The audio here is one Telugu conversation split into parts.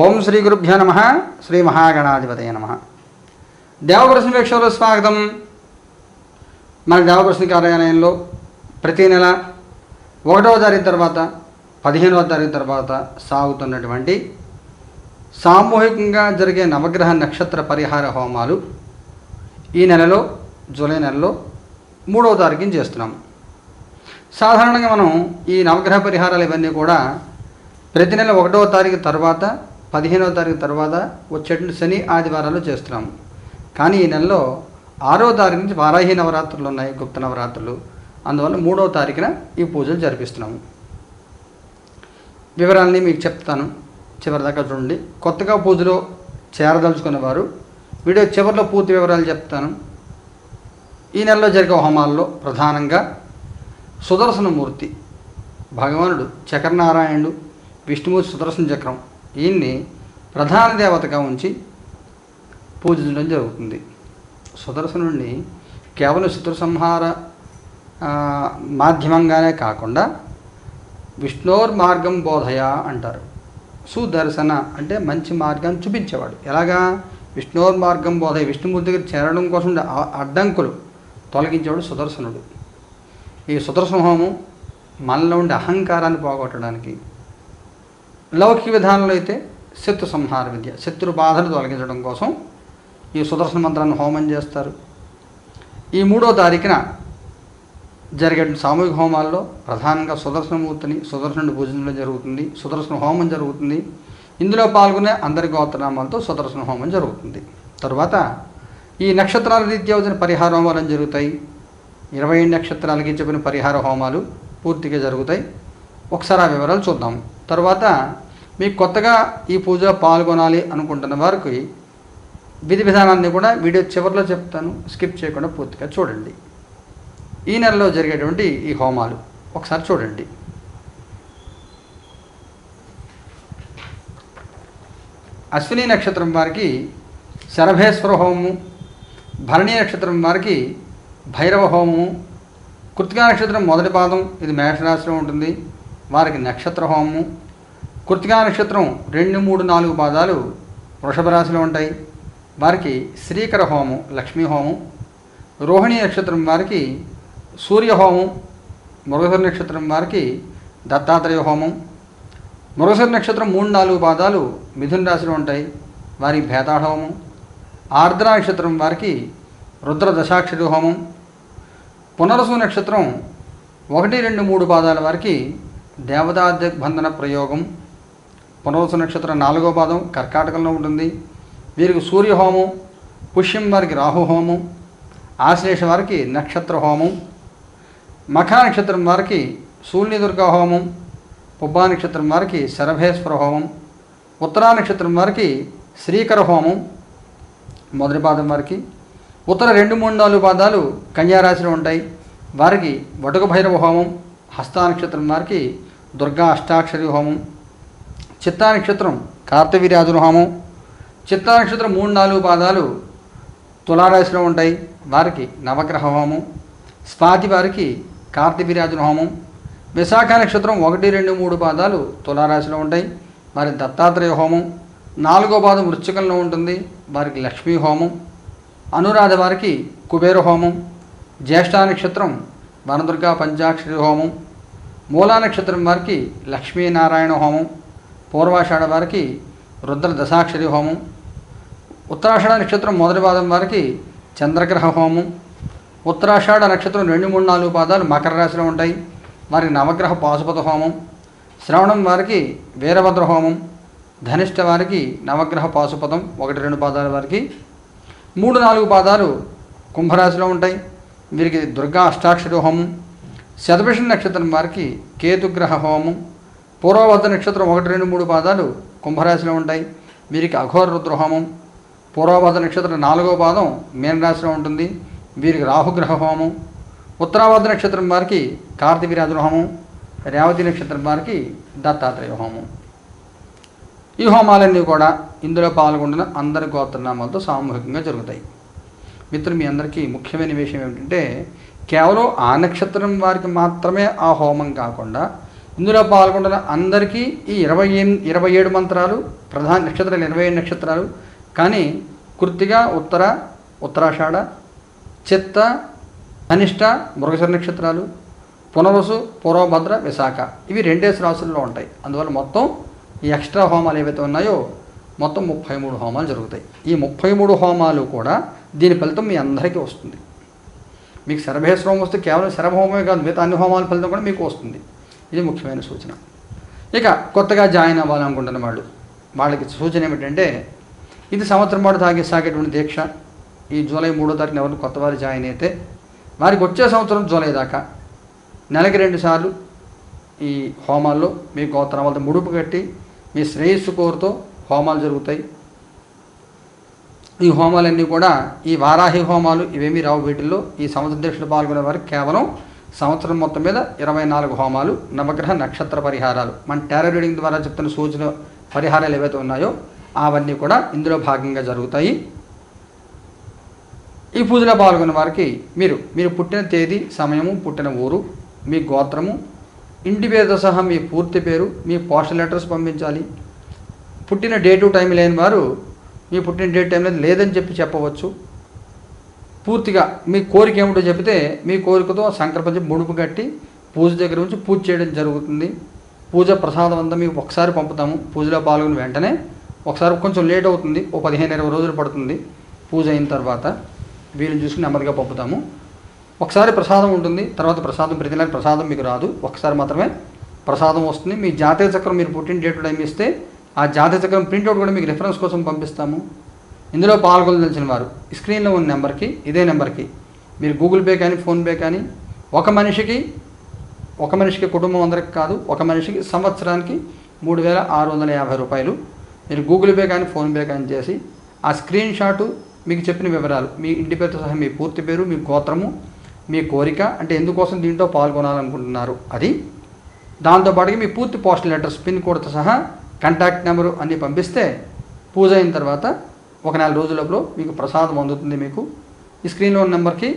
ఓం శ్రీ గురుభ్యో నమ శ్రీ మహాగణాధిపతయ నమ. దేవప్రశ్న వీక్షకులు స్వాగతం. మన దేవప్రశ్న కార్యాలయంలో ప్రతి నెల ఒకటవ తారీఖు తర్వాత పదిహేనవ తారీఖు తర్వాత సాగుతున్నటువంటి సామూహికంగా జరిగే నవగ్రహ నక్షత్ర పరిహార హోమాలు ఈ నెలలో జూలై నెలలో మూడవ తారీఖుని చేస్తున్నాం. సాధారణంగా మనం ఈ నవగ్రహ పరిహారాలు ఇవన్నీ కూడా ప్రతి నెల ఒకటవ తారీఖు తర్వాత పదిహేనవ తారీఖు తర్వాత వచ్చేటువంటి శని ఆదివారాలు చేస్తున్నాము. కానీ ఈ నెలలో ఆరో తారీఖు నుంచి వారాహి నవరాత్రులు ఉన్నాయి గుప్త నవరాత్రులు. అందువల్ల మూడవ తారీఖున ఈ పూజలు జరిపిస్తున్నాము. వివరాలని మీకు చెప్తాను. చివరిదాకా చూడండి. కొత్తగా పూజలో చేరదలుచుకున్న వారు వీడియో చివరిలో పూర్తి వివరాలు చెప్తాను. ఈ నెలలో జరిగే హోమాల్లో ప్రధానంగా సుదర్శనమూర్తి భగవానుడు చక్రనారాయణుడు విష్ణుమూర్తి సుదర్శన చక్రం ఈయన్ని ప్రధాన దేవతగా ఉంచి పూజించడం జరుగుతుంది. సుదర్శనుడిని కేవలం శత్రు సంహార మాధ్యమంగానే కాకుండా విష్ణోర్ మార్గం బోధయ అంటారు. సుదర్శన అంటే మంచి మార్గాన్ని చూపించేవాడు. ఎలాగా? విష్ణోర్ మార్గం బోధయ. విష్ణుమూర్తి దగ్గర చేరడం కోసం అడ్డంకులు తొలగించేవాడు సుదర్శనుడు. ఈ సుదర్శన హోమం మనలో ఉండే అహంకారాన్ని పోగొట్టడానికి లౌకిక విధానంలో అయితే శత్రు సంహార విద్య శత్రు బాధను తొలగించడం కోసం ఈ సుదర్శన మంత్రాన్ని హోమం చేస్తారు. ఈ మూడో తారీఖున జరిగే సామూహిక హోమాల్లో ప్రధానంగా సుదర్శనమూర్తిని సుదర్శనుడిని పూజించడం జరుగుతుంది సుదర్శన హోమం జరుగుతుంది. ఇందులో పాల్గొనే అందరి గోత్రనామాలతో సుదర్శన హోమం జరుగుతుంది. తరువాత ఈ నక్షత్రాల రీత్యా వచ్చిన పరిహార హోమాలు జరుగుతాయి. ఇరవై నక్షత్రాలకి చెప్పిన పరిహార హోమాలు పూర్తిగా జరుగుతాయి. ఒకసారి ఆ వివరాలు చూద్దాం. తర్వాత మీకు కొత్తగా ఈ పూజలో పాల్గొనాలి అనుకుంటున్న వారికి విధి విధానాన్ని కూడా వీడియో చివరిలో చెప్తాను. స్కిప్ చేయకుండా పూర్తిగా చూడండి. ఈ నెలలో జరిగేటువంటి ఈ హోమాలు ఒకసారి చూడండి. అశ్విని నక్షత్రం వారికి శరభేశ్వర హోమము భరణి నక్షత్రం వారికి భైరవ హోమము కృతికా నక్షత్రం మొదటి పాదం ఇది మేషరాశిలో ఉంటుంది. వారికి నక్షత్ర హోమము కృతికా నక్షత్రం రెండు మూడు నాలుగు పాదాలు వృషభ రాశిలో ఉంటాయి. వారికి శ్రీకర హోమం లక్ష్మీ హోమం. రోహిణి నక్షత్రం వారికి సూర్య హోమం. నక్షత్రం వారికి దత్తాత్రేయ హోమం. మృగశిర నక్షత్రం మూడు నాలుగు పాదాలు మిథున రాశిలో ఉంటాయి. వారి భేతాళ హోమం. ఆర్ద్ర నక్షత్రం వారికి రుద్ర దశాక్షరి హోమం. పునరసు నక్షత్రం ఒకటి రెండు మూడు పాదాల వారికి దేవతా ప్రయోగం. పునరసు నక్షత్రం నాలుగో పాదం కర్కాటకంలో ఉంటుంది. వీరికి సూర్యహోమం పుష్యం వారికి రాహు హోమం ఆశ్లేష వారికి నక్షత్ర హోమం మఖ నక్షత్రం వారికి సూర్యుని దుర్గా హోమం పుబ్బా నక్షత్రం వారికి శరభేశ్వర హోమం ఉత్తరా నక్షత్రం వారికి శ్రీకర హోమం మొదటి పాదం వారికి. ఉత్తర రెండు మూడు నాలుగు పాదాలు కన్యారాశిలో ఉంటాయి. వారికి వటుక భైరవ హోమం హస్తా నక్షత్రం వారికి దుర్గా అష్టాక్షరి హోమం చిత్తా నక్షత్రం కార్తవీర్యాజుల హోమం చిత్తా నక్షత్రం మూడు నాలుగు పాదాలు తులారాశిలో ఉంటాయి. వారికి నవగ్రహ హోమం స్వాతి వారికి కార్తవీర్యాజుల హోమం విశాఖ నక్షత్రం ఒకటి రెండు మూడు పాదాలు తులారాశిలో ఉంటాయి. వారి దత్తాత్రేయ హోమం. నాలుగో పాదం వృశ్చికంలో ఉంటుంది. వారికి లక్ష్మీ హోమం. అనురాధ వారికి కుబేర హోమం. జ్యేష్ఠ నక్షత్రం వనదుర్గా పంచాక్షరి హోమం. మూలా నక్షత్రం వారికి లక్ష్మీనారాయణ హోమం. పూర్వాషాఢ వారికి రుద్ర దశాక్షరి హోమం ఉత్తరాషాఢ నక్షత్రం మొదటి పాదం వారికి చంద్రగ్రహ హోమం ఉత్తరాషాఢ నక్షత్రం రెండు మూడు నాలుగు పాదాలు మకర రాశిలో ఉంటాయి. వారికి నవగ్రహ పాశుపత హోమం శ్రవణం వారికి వీరభద్ర హోమం ధనిష్ట వారికి నవగ్రహ పాశుపతం ఒకటి రెండు పాదాల వారికి మూడు నాలుగు పాదాలు కుంభరాశిలో ఉంటాయి. వీరికి దుర్గా అష్టాక్షరి హోమం శతభిషణ నక్షత్రం వారికి కేతుగ్రహ హోమం పూర్వభద్ర నక్షత్రం ఒకటి రెండు మూడు పాదాలు కుంభరాశిలో ఉంటాయి. వీరికి అఘోర రుద్రహోమం. పూర్వభద్ర నక్షత్రం నాలుగో పాదం మీనరాశిలో ఉంటుంది. వీరికి రాహుగ్రహ హోమం. ఉత్తరాభద్ర నక్షత్రం వారికి కార్తీవీరాజుల హోమం రేవతి నక్షత్రం వారికి దత్తాత్రేయ హోమం. ఈ హోమాలన్నీ కూడా ఇందులో పాల్గొంటున్న అందరి గోత్రనామాలతో సామూహికంగా జరుగుతాయి. మిత్రులు మీ అందరికీ ముఖ్యమైన విషయం ఏమిటంటే కేవలం ఆ నక్షత్రం వారికి మాత్రమే ఆ హోమం కాకుండా ఇందులో పాల్గొంటున్న అందరికీ ఈ ఇరవై ఎనిమిది ఇరవై ఏడు మంత్రాలు ప్రధాన నక్షత్రాలు ఇరవై ఏడు నక్షత్రాలు. కానీ కృత్తిగా ఉత్తర ఉత్తరాషాఢ చిత్త అనిష్ట మృగశర నక్షత్రాలు పునరుసు పూర్వభద్ర విశాఖ. ఇవి రెండేసి రాసుల్లో ఉంటాయి. అందువల్ల మొత్తం ఈ ఎక్స్ట్రా హోమాలు ఏవైతే ఉన్నాయో మొత్తం ముప్పై మూడు హోమాలు జరుగుతాయి. ఈ ముప్పై మూడు హోమాలు కూడా దీని ఫలితం మీ అందరికీ వస్తుంది. మీకు శరభేశ్వరం వస్తే కేవలం శరభహోమమే కాదు మిగతా అన్ని హోమాల ఫలితం కూడా మీకు వస్తుంది. ఇది ముఖ్యమైన సూచన. ఇక కొత్తగా జాయిన్ అవ్వాలనుకుంటున్న వాళ్ళు వాళ్ళకి సూచన ఏమిటంటే ఇది సంవత్సరం పాటు తాగే సాగేటువంటి దీక్ష. ఈ జూలై మూడో తారీఖున ఎవరిని కొత్త వారు జాయిన్ అయితే వారికి వచ్చే సంవత్సరం జూలై దాకా. నెలకి రెండు సార్లు ఈ హోమాల్లో మీ గోత్రం వాళ్ళతో ముడుపు కట్టి మీ శ్రేయస్సు కోరుతో హోమాలు జరుగుతాయి. ఈ హోమాలన్నీ కూడా ఈ వారాహి హోమాలు ఇవేమీ రావు వీటిల్లో. ఈ సంవత్సర దీక్షలు పాల్గొనే వారికి కేవలం సంవత్సరం మొత్తం మీద ఇరవై నాలుగు హోమాలు నవగ్రహ నక్షత్ర పరిహారాలు. మన టారో రీడింగ్ ద్వారా చెప్తున్న సూచన పరిహారాలు ఏవైతే ఉన్నాయో అవన్నీ కూడా ఇందులో భాగంగా జరుగుతాయి. ఈ పూజలో పాల్గొన్న వారికి మీరు మీరు పుట్టిన తేదీ సమయము పుట్టిన ఊరు మీ గోత్రము ఇంటి పేరుతో సహా మీ పూర్తి పేరు మీ పోస్టల్ లెటర్స్ పంపించాలి. పుట్టిన డేటు టైం లేని వారు మీ పుట్టిన డేట్ టైం లేదని చెప్పి చెప్పవచ్చు. పూర్తిగా మీ కోరిక ఏమిటో చెబితే మీ కోరికతో సంకల్పం చెప్పి ముడుపు కట్టి పూజ దగ్గర నుంచి పూజ చేయడం జరుగుతుంది. పూజ ప్రసాదం అంతా మీకు ఒకసారి పంపుతాము. పూజలో పాల్గొని వెంటనే ఒకసారి కొంచెం లేట్ అవుతుంది. ఓ పదిహేను ఇరవై రోజులు పడుతుంది పూజ అయిన తర్వాత. వీలు చూసుకుని నెమ్మదిగా పంపుతాము. ఒకసారి ప్రసాదం ఉంటుంది. తర్వాత ప్రసాదం ప్రతి నెల ప్రసాదం మీకు రాదు. ఒకసారి మాత్రమే ప్రసాదం వస్తుంది. మీ జాతీయ చక్రం మీరు పుట్టిన డేట్ టైం ఇస్తే ఆ జాతీయ చక్రం ప్రింట్అవుట్ కూడా మీకు రిఫరెన్స్ కోసం పంపిస్తాము. ఇందులో పాల్గొనదలిచిన వారు. స్క్రీన్లో ఉన్న నెంబర్కి ఇదే నెంబర్కి. మీరు గూగుల్ పే కానీ ఫోన్పే కానీ ఒక మనిషికి ఒక మనిషికి కుటుంబం అందరికి కాదు ఒక మనిషికి సంవత్సరానికి మూడు వేల ఆరు వందల యాభై రూపాయలు. మీరు గూగుల్ పే కానీ ఫోన్పే కానీ చేసి ఆ స్క్రీన్ షాటు మీకు చెప్పిన వివరాలు మీ ఇంటి పేరుతో సహా మీ పూర్తి పేరు మీ గోత్రము మీ కోరిక అంటే ఎందుకోసం దీంట్లో పాల్గొనాలనుకుంటున్నారు అది. దాంతోపాటుగా మీ పూర్తి పోస్టల్ లెటర్స్ పిన్ కోడ్తో సహా కాంటాక్ట్ నెంబరు అన్నీ పంపిస్తే పూజ అయిన తర్వాత ఒక నెల రోజులలో మీకు ప్రసాదం అందుతుంది మీకు. ఈ స్క్రీన్లో ఉన్న నెంబర్కి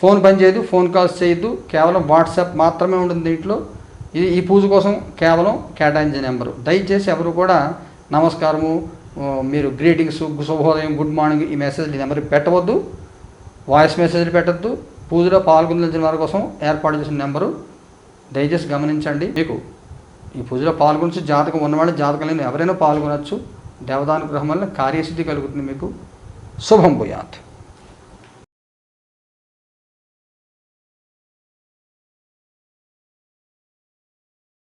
ఫోన్ పని చేయదు ఫోన్ కాల్స్ చేయొద్దు. కేవలం వాట్సాప్ మాత్రమే ఉంటుంది దీంట్లో. ఇది ఈ పూజ కోసం కేవలం కేటాయించే నెంబరు. దయచేసి ఎవరు కూడా నమస్కారము మీరు గ్రీటింగ్స్ శుభోదయం గుడ్ మార్నింగ్ ఈ మెసేజ్ ఈ నెంబర్కి పెట్టవద్దు. వాయిస్ మెసేజ్లు పెట్టద్దు. పూజలో పాల్గొనదలిచిన వారి కోసం ఏర్పాటు చేసిన నెంబరు. దయచేసి గమనించండి. మీకు ఈ పూజలో పాల్గొనచ్చు జాతకం ఉన్నవాళ్ళు జాతకం లేని ఎవరైనా పాల్గొనవచ్చు దేవదానుగ్రహం వల్ల కార్యసిద్ధి కలుగుతుంది మీకు. శుభం భూయాత్.